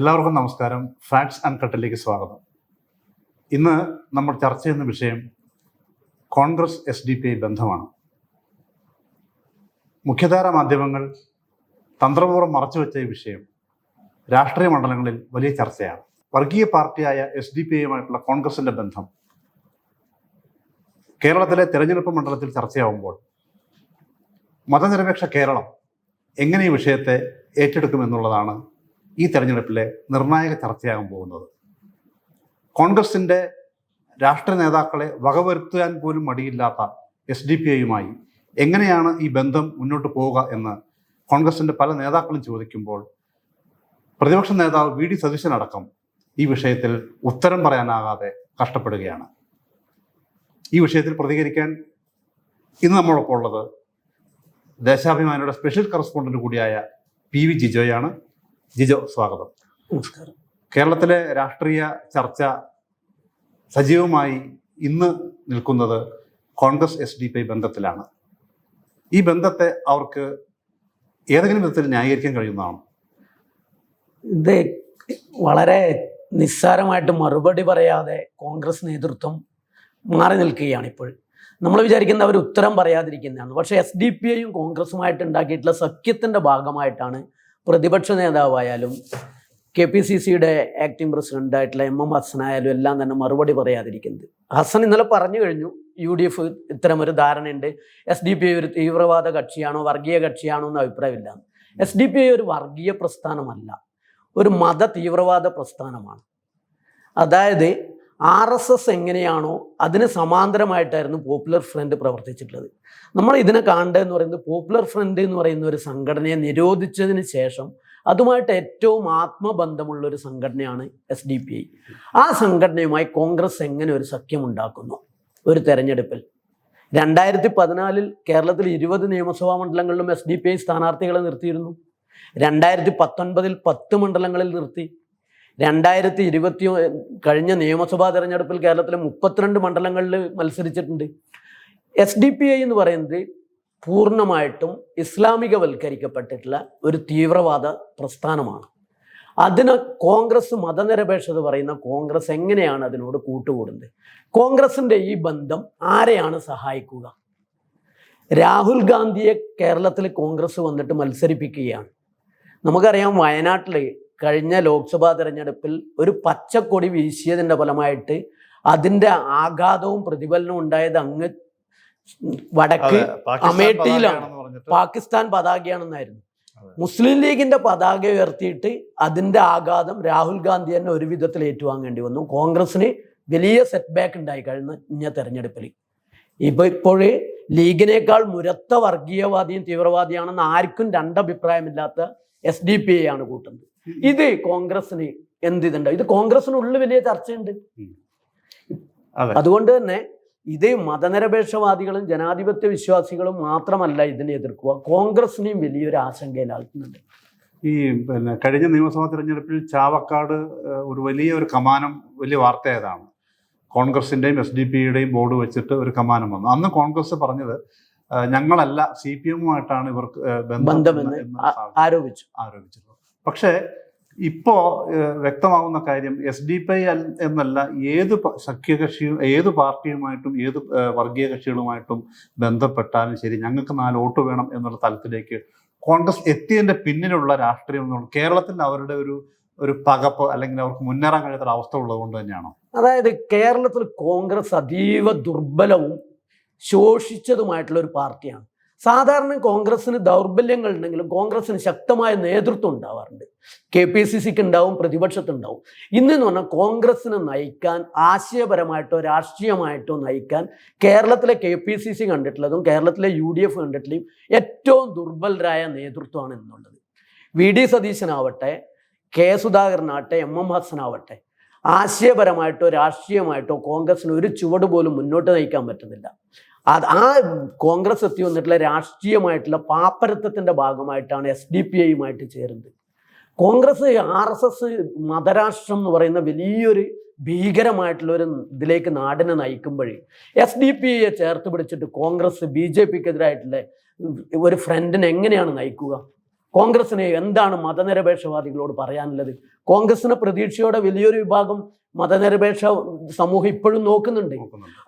എല്ലാവർക്കും നമസ്കാരം. Facts and കട്ടിലേക്ക് സ്വാഗതം. ഇന്ന് നമ്മൾ ചർച്ച ചെയ്യുന്ന വിഷയം Congress S D P I ബന്ധമാണ്. മുഖ്യധാര മാധ്യമങ്ങൾ തന്ത്രപൂർവം മറച്ചു വെച്ച ഈ വിഷയം രാഷ്ട്രീയ മണ്ഡലങ്ങളിൽ വലിയ ചർച്ചയാണ്. വർഗീയ പാർട്ടിയായ എസ് ഡി പി ഐയുമായിട്ടുള്ള കോൺഗ്രസിന്റെ ബന്ധം കേരളത്തിലെ തെരഞ്ഞെടുപ്പ് മണ്ഡലത്തിൽ ചർച്ചയാവുമ്പോൾ മതനിരപേക്ഷ കേരളം എങ്ങനെ ഈ വിഷയത്തെ ഏറ്റെടുക്കുമെന്നുള്ളതാണ് ഈ തെരഞ്ഞെടുപ്പിലെ നിർണായക ചർച്ചയാകാൻ പോകുന്നത്. കോൺഗ്രസിന്റെ രാഷ്ട്രീയ നേതാക്കളെ വകവരുത്താൻ പോലും മടിയില്ലാത്ത എസ് ഡി പി ഐയുമായി എങ്ങനെയാണ് ഈ ബന്ധം മുന്നോട്ട് പോവുക എന്ന് കോൺഗ്രസിന്റെ പല നേതാക്കളും ചോദിക്കുമ്പോൾ പ്രതിപക്ഷ നേതാവ് വി ഡി സതീശനടക്കം ഈ വിഷയത്തിൽ ഉത്തരം പറയാനാകാതെ കഷ്ടപ്പെടുകയാണ്. ഈ വിഷയത്തിൽ പ്രതികരിക്കാൻ ഇന്ന് നമ്മളൊപ്പം ഉള്ളത് ദേശാഭിമാനിയുടെ സ്പെഷ്യൽ കറസ്പോണ്ടന്റ് കൂടിയായ പി വി ജിജോയാണ്. ജിജോ സ്വാഗതം. നമസ്കാരം. കേരളത്തിലെ രാഷ്ട്രീയ ചർച്ച സജീവമായി ഇന്ന് നിൽക്കുന്നത് കോൺഗ്രസ് എസ് ഡി പി ബന്ധത്തിലാണ്. ഈ ബന്ധത്തെ അവർക്ക് ഏതെങ്കിലും വിധത്തിൽ ന്യായീകരിക്കാൻ കഴിയുന്നതാണ്? ഇത് വളരെ നിസ്സാരമായിട്ട് മറുപടി പറയാതെ കോൺഗ്രസ് നേതൃത്വം മാറി നിൽക്കുകയാണ് ഇപ്പോൾ. നമ്മൾ വിചാരിക്കുന്ന അവർ ഉത്തരം പറയാതിരിക്കുന്നതാണ്. പക്ഷേ എസ് ഡി പി ഐയും കോൺഗ്രസുമായിട്ട് ഉണ്ടാക്കിയിട്ടുള്ള സഖ്യത്തിന്റെ ഭാഗമായിട്ടാണ് പ്രതിപക്ഷ നേതാവായാലും കെ പി സി സിയുടെ ആക്ടിംഗ് പ്രസിഡന്റായിട്ടുള്ള എം എം ഹസനായാലും എല്ലാം തന്നെ മറുപടി പറയാതിരിക്കുന്നത്. ഹസൻ ഇന്നലെ പറഞ്ഞു കഴിഞ്ഞു യു ഡി എഫ് ഇത്തരമൊരു ധാരണയുണ്ട്. എസ് ഡി പി ഐ ഒരു തീവ്രവാദ കക്ഷിയാണോ വർഗീയ കക്ഷിയാണോ എന്ന് അഭിപ്രായമില്ല. എസ് ഡി പി ഐ ഒരു വർഗീയ പ്രസ്ഥാനമല്ല ഒരു മത തീവ്രവാദ പ്രസ്ഥാനമാണ്. അതായത് ആർ എസ് എസ് എങ്ങനെയാണോ അതിന് സമാന്തരമായിട്ടായിരുന്നു പോപ്പുലർ ഫ്രണ്ട് പ്രവർത്തിച്ചിട്ടുള്ളത്. നമ്മൾ ഇതിനെ കാണേണ്ടതെന്ന് പറയുന്നത് പോപ്പുലർ ഫ്രണ്ട് എന്ന് പറയുന്ന ഒരു സംഘടനയെ നിരോധിച്ചതിന് ശേഷം അതുമായിട്ട് ഏറ്റവും ആത്മബന്ധമുള്ള ഒരു സംഘടനയാണ് എസ് ഡി പി ഐ ആ സംഘടനയുമായി കോൺഗ്രസ് എങ്ങനെ ഒരു സഖ്യം ഉണ്ടാക്കുന്നു? ഒരു തെരഞ്ഞെടുപ്പിൽ. രണ്ടായിരത്തി പതിനാലിൽ കേരളത്തിൽ ഇരുപത് നിയമസഭാ മണ്ഡലങ്ങളിലും എസ് ഡി പി ഐ സ്ഥാനാർത്ഥികളെ നിർത്തിയിരുന്നു. രണ്ടായിരത്തി പത്തൊൻപതിൽ പത്ത് മണ്ഡലങ്ങളിൽ നിർത്തി. രണ്ടായിരത്തി ഇരുപത്തി കഴിഞ്ഞ നിയമസഭാ തെരഞ്ഞെടുപ്പിൽ കേരളത്തിലെ മുപ്പത്തിരണ്ട് മണ്ഡലങ്ങളിൽ മത്സരിച്ചിട്ടുണ്ട്. എസ് ഡി പി ഐ എന്ന് പറയുന്നത് പൂർണമായിട്ടും ഇസ്ലാമികവൽക്കരിക്കപ്പെട്ടിട്ടുള്ള ഒരു തീവ്രവാദ പ്രസ്ഥാനമാണ്. അതിന് കോൺഗ്രസ് മതനിരപേക്ഷത പറയുന്ന കോൺഗ്രസ് എങ്ങനെയാണ് അതിനോട് കൂട്ടുകൂടുന്നത്? കോൺഗ്രസിന്റെ ഈ ബന്ധം ആരെയാണ് സഹായിക്കുക? രാഹുൽ ഗാന്ധിയെ കേരളത്തിൽ കോൺഗ്രസ് വന്നിട്ട് മത്സരിപ്പിക്കുകയാണ്. നമുക്കറിയാം വയനാട്ടിൽ കഴിഞ്ഞ ലോക്സഭാ തെരഞ്ഞെടുപ്പിൽ ഒരു പച്ചക്കൊടി വീശിയതിന്റെ ഫലമായിട്ട് അതിന്റെ ആഘാതവും പ്രതിഫലനവും ഉണ്ടായത് അങ്ങ് വടക്ക് അമേഠിയിലാണ്. പാകിസ്ഥാൻ പതാകയാണെന്നായിരുന്നു. മുസ്ലിം ലീഗിന്റെ പതാക ഉയർത്തിയിട്ട് അതിന്റെ ആഘാതം രാഹുൽ ഗാന്ധി തന്നെ ഒരു വിധത്തിൽ ഏറ്റുവാങ്ങേണ്ടി വന്നു കോൺഗ്രസിന് വലിയ സെറ്റ് ബാക്ക് ഉണ്ടായി കഴിഞ്ഞ തെരഞ്ഞെടുപ്പിൽ ഇപ്പൊ ഇപ്പോഴേ ലീഗിനേക്കാൾ മുരത്ത വർഗീയവാദിയും തീവ്രവാദിയാണെന്ന് ആർക്കും രണ്ടഭിപ്രായമില്ലാത്ത എസ് ഡി പി ആണ് കൂട്ടുന്നത് ഇത് കോൺഗ്രസിന് എന്ത് ഇതുണ്ട്? ഇത് കോൺഗ്രസിനുള്ളിൽ വലിയ ചർച്ചയുണ്ട്. അതെ. അതുകൊണ്ട് തന്നെ ഇത് മതനിരപേക്ഷവാദികളും ജനാധിപത്യ വിശ്വാസികളും മാത്രമല്ല ഇതിനെ എതിർക്കുക. കോൺഗ്രസിനെയും വലിയൊരു ആശങ്കയിലാക്കുന്നുണ്ട് ഈ പിന്നെ കഴിഞ്ഞ നിയമസഭാ തിരഞ്ഞെടുപ്പിൽ ചാവക്കാട് ഒരു വലിയ ഒരു കമാനം വലിയ വാർത്തയായതാണ് കോൺഗ്രസിന്റെയും എസ് ഡി പിയുടെയും ബോർഡ് വെച്ചിട്ട് ഒരു കമാനം വന്നു. അന്ന് കോൺഗ്രസ് പറഞ്ഞത് ഞങ്ങളല്ല സി പി എമ്മുമായിട്ടാണ് ഇവർക്ക് ബന്ധം ആരോപിച്ചു. ആരോപിച്ചിട്ടുള്ളത് പക്ഷേ ഇപ്പോൾ വ്യക്തമാകുന്ന കാര്യം എസ് ഡി പി ഐ എന്നല്ല ഏത് സഖ്യകക്ഷിയും ഏത് പാർട്ടിയുമായിട്ടും ഏത് വർഗീയ കക്ഷികളുമായിട്ടും ബന്ധപ്പെട്ടാലും ശരി ഞങ്ങൾക്ക് നാല് വോട്ട് വേണം എന്നുള്ള തലത്തിലേക്ക് കോൺഗ്രസ് എത്തിയതിന്റെ പിന്നിലുള്ള രാഷ്ട്രീയം എന്നുള്ള കേരളത്തിൽ അവരുടെ ഒരു ഒരു പകപ്പ് അല്ലെങ്കിൽ അവർക്ക് മുന്നേറാൻ കഴിയാത്ത അവസ്ഥ ഉള്ളത് കൊണ്ട് തന്നെയാണോ? അതായത് കേരളത്തിൽ കോൺഗ്രസ് അതീവ ദുർബലവും ശോഷിച്ചതുമായിട്ടുള്ള ഒരു പാർട്ടിയാണ്. സാധാരണ കോൺഗ്രസിന് ദൗർബല്യങ്ങൾ ഉണ്ടെങ്കിലും കോൺഗ്രസിന് ശക്തമായ നേതൃത്വം ഉണ്ടാവാറുണ്ട്. കെ പി സി സിക്ക് ഉണ്ടാവും പ്രതിപക്ഷത്തുണ്ടാവും. ഇന്നെന്ന് പറഞ്ഞാൽ കോൺഗ്രസിനെ നയിക്കാൻ ആശയപരമായിട്ടോ രാഷ്ട്രീയമായിട്ടോ നയിക്കാൻ കേരളത്തിലെ കെ പി സി സി കണ്ടിട്ടുള്ളതും കേരളത്തിലെ യു ഡി എഫ് കണ്ടിട്ടുള്ളതും ഏറ്റവും ദുർബലരായ നേതൃത്വമാണ് എന്നുള്ളത്. വി ഡി സതീശനാവട്ടെ കെ സുധാകരനാവട്ടെ എം എം ഹസനാവട്ടെ ആശയപരമായിട്ടോ രാഷ്ട്രീയമായിട്ടോ കോൺഗ്രസിന് ഒരു ചുവട് പോലും മുന്നോട്ട് നയിക്കാൻ പറ്റുന്നില്ല. അത് ആ കോൺഗ്രസ് എത്തി വന്നിട്ടുള്ള രാഷ്ട്രീയമായിട്ടുള്ള പാപ്പരത്വത്തിന്റെ ഭാഗമായിട്ടാണ് എസ് ഡി പി ഐയുമായിട്ട് ചേരുന്നത്. കോൺഗ്രസ് ആർ എസ് എസ് മതരാഷ്ട്രം എന്ന് പറയുന്ന വലിയൊരു ഭീകരമായിട്ടുള്ള ഒരു ഇതിലേക്ക് നാടിനെ നയിക്കുമ്പോഴേ എസ് ഡി പി ഐയെ ചേർത്ത് പിടിച്ചിട്ട് കോൺഗ്രസ് ബി ജെ പിക്കെതിരായിട്ടുള്ള ഒരു ഫ്രണ്ടിനെ എങ്ങനെയാണ് നയിക്കുക? കോൺഗ്രസിന് എന്താണ് മതനിരപേക്ഷവാദികളോട് പറയാനുള്ളത്? കോൺഗ്രസിന് പ്രതീക്ഷയോടെ വലിയൊരു വിഭാഗം മതനിരപേക്ഷ സമൂഹം ഇപ്പോഴും നോക്കുന്നുണ്ട്.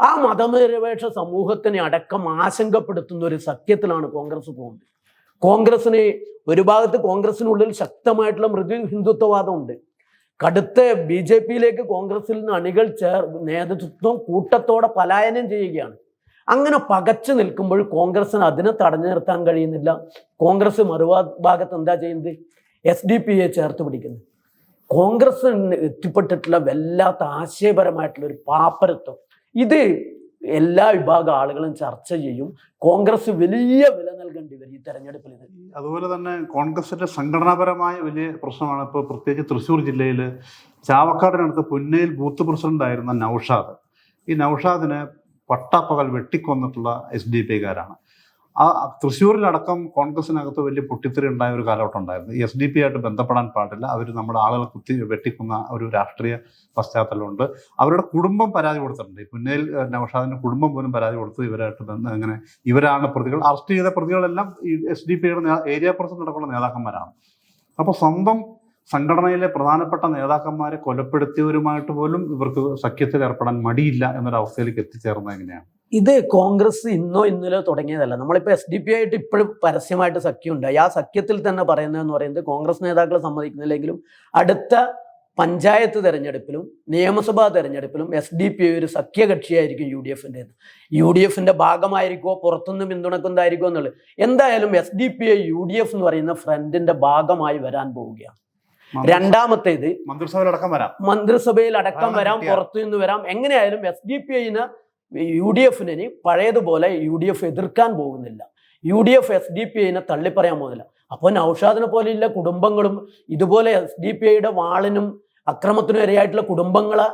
ആ മതനിരപേക്ഷ സമൂഹത്തിനെ അടക്കം ആശങ്കപ്പെടുത്തുന്ന ഒരു സത്യത്തിലാണ് കോൺഗ്രസ് പോകുന്നത്. കോൺഗ്രസിന് ഒരു ഭാഗത്ത് കോൺഗ്രസിനുള്ളിൽ ശക്തമായിട്ടുള്ള മൃദു ഹിന്ദുത്വവാദമുണ്ട് കടുത്ത ബി ജെ പിയിലേക്ക് കോൺഗ്രസിൽ നിന്ന് അണികൾ ചേർ നേതൃത്വം കൂട്ടത്തോടെ പലായനം ചെയ്യുകയാണ്. അങ്ങനെ പകച്ചു നിൽക്കുമ്പോൾ കോൺഗ്രസിന് അതിനെ തടഞ്ഞു നിർത്താൻ കഴിയുന്നില്ല. കോൺഗ്രസ് മറുവാ ഭാഗത്ത് എന്താ ചെയ്യുന്നത്? എസ് ഡി പി യെ ചേർത്ത് പിടിക്കുന്നു. കോൺഗ്രസ് എത്തിപ്പെട്ടിട്ടുള്ള വല്ലാത്ത ആശയപരമായിട്ടുള്ള ഒരു പാപ്പരത്വം. ഇത് എല്ലാ വിഭാഗം ആളുകളും ചർച്ച ചെയ്യും. കോൺഗ്രസ് വലിയ വില നൽകേണ്ടി വരും ഈ തെരഞ്ഞെടുപ്പിൽ അതുപോലെ തന്നെ കോൺഗ്രസിന്റെ സംഘടനാപരമായ വലിയ പ്രശ്നമാണ് ഇപ്പോൾ പ്രത്യേകിച്ച് തൃശ്ശൂർ ജില്ലയിൽ ചാവക്കാടിനടുത്ത് പുന്നയിൽ ബൂത്ത് പ്രസിഡന്റ് ആയിരുന്ന നൌഷാദ്. ഈ നൌഷാദിനെ പട്ടാപ്പകൽ വെട്ടിക്കൊന്നിട്ടുള്ള എസ് ഡി പി കാരാണ്. ആ തൃശ്ശൂരിലടക്കം കോൺഗ്രസിനകത്ത് വലിയ പൊട്ടിത്തെറി ഉണ്ടായ ഒരു കാലഘട്ടം ഉണ്ടായിരുന്നു. എസ് ഡി പി ആയിട്ട് ബന്ധപ്പെടാൻ പാടില്ല. അവർ നമ്മുടെ ആളുകളെ കുത്തി വെട്ടിക്കുന്ന ഒരു രാഷ്ട്രീയ പശ്ചാത്തലമുണ്ട്. അവരുടെ കുടുംബം പരാതി കൊടുത്തിട്ടുണ്ട്. പുന്നയിൽ നൌഷാദിന്റെ കുടുംബം പോലും പരാതി കൊടുത്തു ഇവരായിട്ട് ഇങ്ങനെ ഇവരാണ് പ്രതികൾ. അറസ്റ്റ് ചെയ്ത പ്രതികളെല്ലാം ഈ എസ് ഡി പിയുടെ ഏരിയ പ്രസിഡന്റ് അടക്കമുള്ള നേതാക്കന്മാരാണ്. അപ്പോൾ സ്വന്തം സംഘടനയിലെ പ്രധാനപ്പെട്ട നേതാക്കന്മാരെ കൊലപ്പെടുത്തിയവരുമായിട്ട് പോലും ഇവർക്ക് സഖ്യത്തിൽ ഏർപ്പെടാൻ മടിയില്ല എന്നൊരവസ്ഥയിലേക്ക് എത്തിച്ചേർന്നത് എങ്ങനെയാണ്? ഇത് കോൺഗ്രസ് ഇന്നോ ഇന്നലോ തുടങ്ങിയതല്ല. നമ്മളിപ്പോൾ എസ് ഡി പി ആയിട്ട് ഇപ്പോഴും പരസ്യമായിട്ട് സഖ്യം ഉണ്ടായി ആ സഖ്യത്തിൽ തന്നെ പറയുന്നതെന്ന് പറയുന്നത് കോൺഗ്രസ് നേതാക്കളെ സമ്മതിക്കുന്നില്ലെങ്കിലും അടുത്ത പഞ്ചായത്ത് തെരഞ്ഞെടുപ്പിലും നിയമസഭാ തെരഞ്ഞെടുപ്പിലും എസ് ഡി പി ഒരു സഖ്യകക്ഷിയായിരിക്കും യു ഡി എഫിന്റെ യു ഡി എഫിന്റെ ഭാഗമായിരിക്കുമോ പുറത്തുനിന്ന് പിന്തുണക്കുന്നതായിരിക്കുമോ എന്നുള്ളത്. എന്തായാലും S D P U D F എന്ന് പറയുന്ന ഫ്രണ്ടിന്റെ ഭാഗമായി വരാൻ പോവുകയാണ്. രണ്ടാമത്തേത് മന്ത്രിസഭയിലടക്കം വരാം. മന്ത്രിസഭയിൽ അടക്കം വരാം പുറത്തു നിന്ന് വരാം. എങ്ങനെയായാലും എസ് ഡി പി ഐന് യു ഡി എഫിന് പഴയതുപോലെ യു ഡി എഫ് എതിർക്കാൻ പോകുന്നില്ല. U D F S D P ഐനെ തള്ളിപ്പറയാൻ പോകുന്നില്ല. അപ്പോൾ നൌഷാദിനെ പോലെയുള്ള കുടുംബങ്ങളും ഇതുപോലെ എസ് ഡി പി ഐയുടെ വാളിനും അക്രമത്തിനും ഇരയായിട്ടുള്ള കുടുംബങ്ങളെ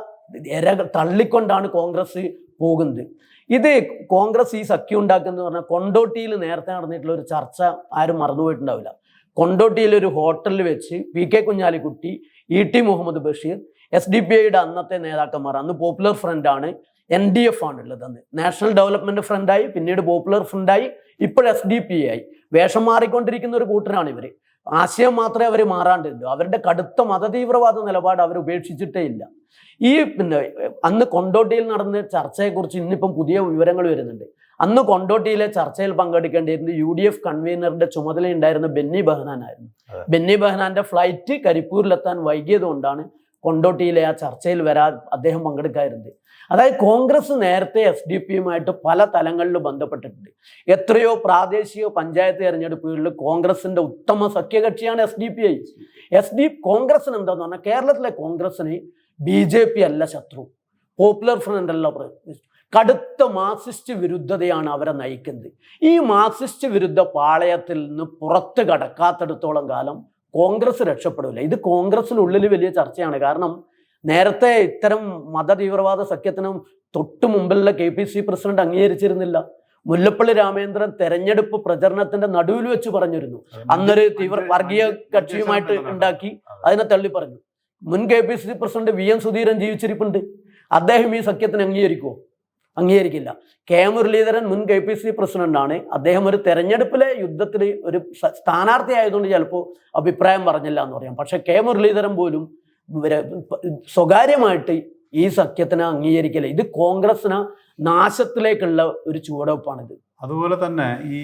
ഇര തള്ളിക്കൊണ്ടാണ് കോൺഗ്രസ് പോകുന്നത്. ഇത് കോൺഗ്രസ് ഈ സഖ്യം ഉണ്ടാക്കുന്നത് പറഞ്ഞാൽ കൊണ്ടോട്ടിയിൽ നേരത്തെ നടന്നിട്ടുള്ള ഒരു ചർച്ച ആരും മറന്നുപോയിട്ടുണ്ടാവില്ല. കൊണ്ടോട്ടിയിൽ ഒരു ഹോട്ടലിൽ വെച്ച് P K Kunhalikutty E T Muhammad Basheer S D P ഐയുടെ അന്നത്തെ നേതാക്കന്മാർ അന്ന് പോപ്പുലർ ഫ്രണ്ടാണ് എൻ ഡി എഫ് ആണ് ഉള്ളത് അന്ന്. നാഷണൽ ഡെവലപ്മെന്റ് ഫ്രണ്ടായി പിന്നീട് പോപ്പുലർ ഫ്രണ്ടായി ഇപ്പോൾ എസ് ഡി പി ആയി. വേഷം മാറിക്കൊണ്ടിരിക്കുന്ന ഒരു കൂട്ടരാണ് ഇവർ ആശയം മാത്രമേ അവർ മാറാണ്ടുള്ളൂ അവരുടെ കടുത്ത മതതീവ്രവാദ നിലപാട് അവർ ഉപേക്ഷിച്ചിട്ടേ ഇല്ല. ഈ പിന്നെ അന്ന് കൊണ്ടോട്ടിയിൽ നടന്ന ചർച്ചയെക്കുറിച്ച് ഇന്നിപ്പം പുതിയ വിവരങ്ങൾ വരുന്നുണ്ട്. അന്ന് കൊണ്ടോട്ടിയിലെ ചർച്ചയിൽ പങ്കെടുക്കേണ്ടിയിരുന്നത് യു ഡി എഫ് കൺവീനറുടെ ചുമതലയുണ്ടായിരുന്ന ബെന്നി ബെഹനാൻ ആയിരുന്നു ബെന്നി ബെഹനാന്റെ ഫ്ലൈറ്റ് കരിപ്പൂരിലെത്താൻ വൈകിയത് കൊണ്ടാണ് കൊണ്ടോട്ടിയിലെ ആ ചർച്ചയിൽ വരാൻ അദ്ദേഹം പങ്കെടുക്കാറുണ്ട് അതായത് കോൺഗ്രസ് നേരത്തെ എസ് ഡി പിയുമായിട്ട് പല തലങ്ങളിൽ ബന്ധപ്പെട്ടിട്ടുണ്ട്. എത്രയോ പ്രാദേശിക പഞ്ചായത്ത് തെരഞ്ഞെടുപ്പുകളിൽ കോൺഗ്രസിന്റെ ഉത്തമ സഖ്യകക്ഷിയാണ് S D P I. S D കോൺഗ്രസിന് എന്താന്ന് പറഞ്ഞാൽ കേരളത്തിലെ കോൺഗ്രസിന് ബി ജെ പി അല്ല ശത്രു. പോപ്പുലർ ഫ്രണ്ട് അല്ല കടുത്ത മാർക്സിസ്റ്റ് വിരുദ്ധതയാണ് അവരെ നയിക്കുന്നത്. ഈ മാർക്സിസ്റ്റ് വിരുദ്ധ പാളയത്തിൽ നിന്ന് പുറത്ത് കടക്കാത്തടത്തോളം കാലം കോൺഗ്രസ് രക്ഷപ്പെടില്ല. ഇത് കോൺഗ്രസിനുള്ളിൽ വലിയ ചർച്ചയാണ്. കാരണം നേരത്തെ ഇത്തരം മതതീവ്രവാദ സഖ്യത്തിനും തൊട്ടു മുമ്പിലുള്ള കെ പി സി പ്രസിഡന്റ് അംഗീകരിച്ചിരുന്നില്ല. മുല്ലപ്പള്ളി രാമേന്ദ്രൻ തെരഞ്ഞെടുപ്പ് പ്രചരണത്തിന്റെ നടുവിൽ വെച്ച് പറഞ്ഞിരുന്നു. അന്നൊരു തീവ്ര വർഗീയ കക്ഷിയുമായിട്ട് ഉണ്ടാക്കി അതിനെ തള്ളി പറഞ്ഞു. മുൻ K P C president V M Sudheeran ജീവിച്ചിരിപ്പുണ്ട്. അദ്ദേഹം ഈ സഖ്യത്തിന് അംഗീകരിക്കുമോ അംഗീകരിക്കില്ല. കെ മുരളീധരൻ മുൻ കെ പി സി പ്രസിഡന്റാണ്. അദ്ദേഹം ഒരു തെരഞ്ഞെടുപ്പിലെ യുദ്ധത്തിൽ ഒരു സ്ഥാനാർത്ഥി ആയതുകൊണ്ട് ചിലപ്പോൾ അഭിപ്രായം പറഞ്ഞില്ല എന്ന് പറയാം. പക്ഷെ കെ മുരളീധരൻ പോലും സ്വകാര്യമായിട്ട് ഈ സഖ്യത്തിനെ അംഗീകരിക്കില്ല. ഇത് കോൺഗ്രസിന് നാശത്തിലേക്കുള്ള ഒരു ചുവടുവെപ്പാണിത്. അതുപോലെ തന്നെ ഈ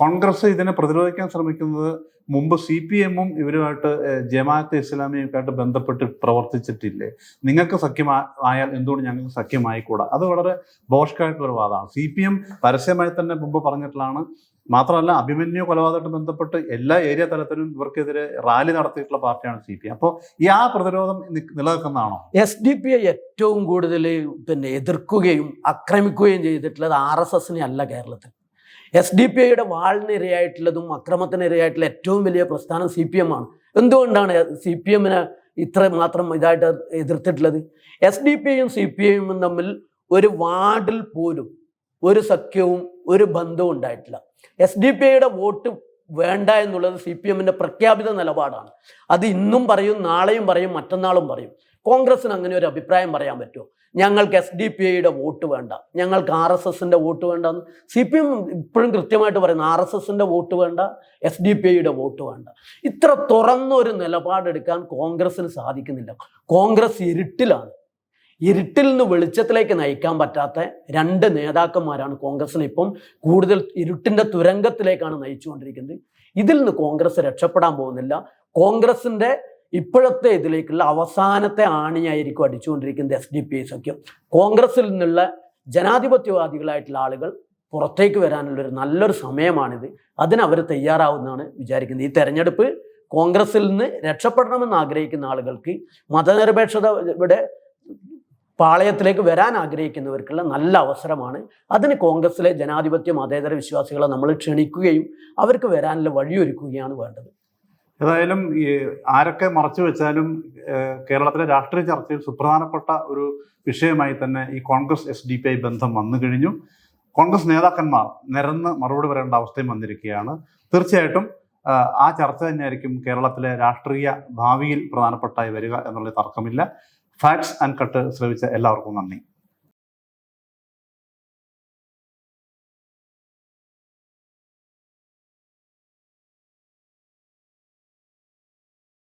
കോൺഗ്രസ് ഇതിനെ പ്രതിരോധിക്കാൻ ശ്രമിക്കുന്നത് മുമ്പ് സി പി എമ്മും ഇവരുമായിട്ട് ജമാഅത്ത് ഇസ്ലാമിയൊക്കെയായിട്ട് ബന്ധപ്പെട്ട് പ്രവർത്തിച്ചിട്ടില്ലേ? നിങ്ങൾക്ക് സഖ്യമാ ആയാൽ എന്തുകൊണ്ട് ഞങ്ങൾക്ക് സഖ്യമായിക്കൂടാ? അത് വളരെ ബോഷ്കായിട്ടുള്ള ഒരു വാദമാണ്. സി പി എം പരസ്യമായി തന്നെ മുമ്പ് പറഞ്ഞിട്ടുള്ളതാണ്. മാത്രമല്ല അഭിമന്യു കൊലപാതകമായിട്ട് ബന്ധപ്പെട്ട് എല്ലാ ഏരിയ തലത്തിലും ഇവർക്കെതിരെ റാലി നടത്തിയിട്ടുള്ള പാർട്ടിയാണ് സി പി എം. അപ്പോൾ ഈ ആ പ്രതിരോധം നിലനിൽക്കുന്നതാണോ? എസ് ഡി പി ഏറ്റവും കൂടുതൽ പിന്നെ എതിർക്കുകയും ആക്രമിക്കുകയും ചെയ്തിട്ടുള്ളത് ആർ എസ് എസിനെ അല്ല കേരളത്തിൽ. എസ് ഡി പി ഐയുടെ വാളിനിരയായിട്ടുള്ളതും അക്രമത്തിനിരയായിട്ടുള്ള ഏറ്റവും വലിയ പ്രസ്ഥാനം സി പി എം ആണ്. എന്തുകൊണ്ടാണ് സി പി എമ്മിനെ ഇത്ര മാത്രം ഇതായിട്ട് എതിർത്തിട്ടുള്ളത്? എസ് ഡി പി ഐയും സി പി ഐയും തമ്മിൽ ഒരു വാർഡിൽ പോലും ഒരു സഖ്യവും ഒരു ബന്ധവും ഉണ്ടായിട്ടില്ല. എസ് ഡി പി ഐയുടെ വോട്ട് വേണ്ട എന്നുള്ളത് സി പി എമ്മിന്റെ പ്രഖ്യാപിത നിലപാടാണ്. അത് ഇന്നും പറയും നാളെയും പറയും മറ്റന്നാളും പറയും. കോൺഗ്രസിന് അങ്ങനെ ഒരു അഭിപ്രായം പറയാൻ പറ്റുമോ? ഞങ്ങൾക്ക് എസ് ഡി പി ഐയുടെ വോട്ട് വേണ്ട. ഞങ്ങൾക്ക് ആർ എസ് എസിന്റെ വോട്ട് വേണ്ട. സി പി എം ഇപ്പോഴും കൃത്യമായിട്ട് പറയുന്നു ആർ എസ് എസിന്റെ വോട്ട് വേണ്ട എസ് ഡി പി ഐയുടെ വോട്ട് വേണ്ട. ഇത്ര തുറന്നൊരു നിലപാടെടുക്കാൻ കോൺഗ്രസിന് സാധിക്കുന്നില്ല. കോൺഗ്രസ് ഇരുട്ടിലാണ്. ഇരുട്ടിൽ നിന്ന് വെളിച്ചത്തിലേക്ക് നയിക്കാൻ പറ്റാത്ത രണ്ട് നേതാക്കന്മാരാണ് കോൺഗ്രസിനെ ഇപ്പം കൂടുതൽ ഇരുട്ടിന്റെ തുരങ്കത്തിലേക്കാണ് നയിച്ചുകൊണ്ടിരിക്കുന്നത്. ഇതിൽ നിന്ന് കോൺഗ്രസ് രക്ഷപ്പെടാൻ പോകുന്നില്ല. കോൺഗ്രസിന്റെ ഇപ്പോഴത്തെ ഇതിലേക്കുള്ള അവസാനത്തെ ആണിയായിരിക്കും അടിച്ചുകൊണ്ടിരിക്കുന്നത് എസ് ഡി പി ഐ സഖ്യം കോൺഗ്രസിൽ നിന്നുള്ള ജനാധിപത്യവാദികളായിട്ടുള്ള ആളുകൾ പുറത്തേക്ക് വരാനുള്ള ഒരു നല്ലൊരു സമയമാണിത്. അതിനവർ തയ്യാറാവുന്നതാണ് വിചാരിക്കുന്നത്. ഈ തെരഞ്ഞെടുപ്പ് കോൺഗ്രസിൽ നിന്ന് രക്ഷപ്പെടണമെന്ന് ആഗ്രഹിക്കുന്ന ആളുകൾക്ക് മതനിരപേക്ഷതയുടെ പാളയത്തിലേക്ക് വരാൻ ആഗ്രഹിക്കുന്നവർക്കുള്ള നല്ല അവസരമാണ്. അതിന് കോൺഗ്രസിലെ ജനാധിപത്യ മതേതര വിശ്വാസികളെ നമ്മൾ ക്ഷണിക്കുകയും അവർക്ക് വരാനുള്ള വഴിയൊരുക്കുകയാണ് വേണ്ടത്. ഏതായാലും ഈ ആരൊക്കെ മറച്ചു വെച്ചാലും കേരളത്തിലെ രാഷ്ട്രീയ ചർച്ചയിൽ സുപ്രധാനപ്പെട്ട ഒരു വിഷയമായി തന്നെ ഈ Congress S D P I ബന്ധം വന്നു കഴിഞ്ഞു. കോൺഗ്രസ് നേതാക്കന്മാർ നിരന്ന് മറുപടി വരേണ്ട അവസ്ഥയും വന്നിരിക്കുകയാണ്. തീർച്ചയായിട്ടും ആ ചർച്ച തന്നെയായിരിക്കും കേരളത്തിലെ രാഷ്ട്രീയ ഭാവിയിൽ പ്രധാനപ്പെട്ടായി വരിക എന്നുള്ള തർക്കമില്ല. ഫാക്ട്സ് ആൻഡ് കട്ട് ശ്രമിച്ച എല്ലാവർക്കും നന്ദി.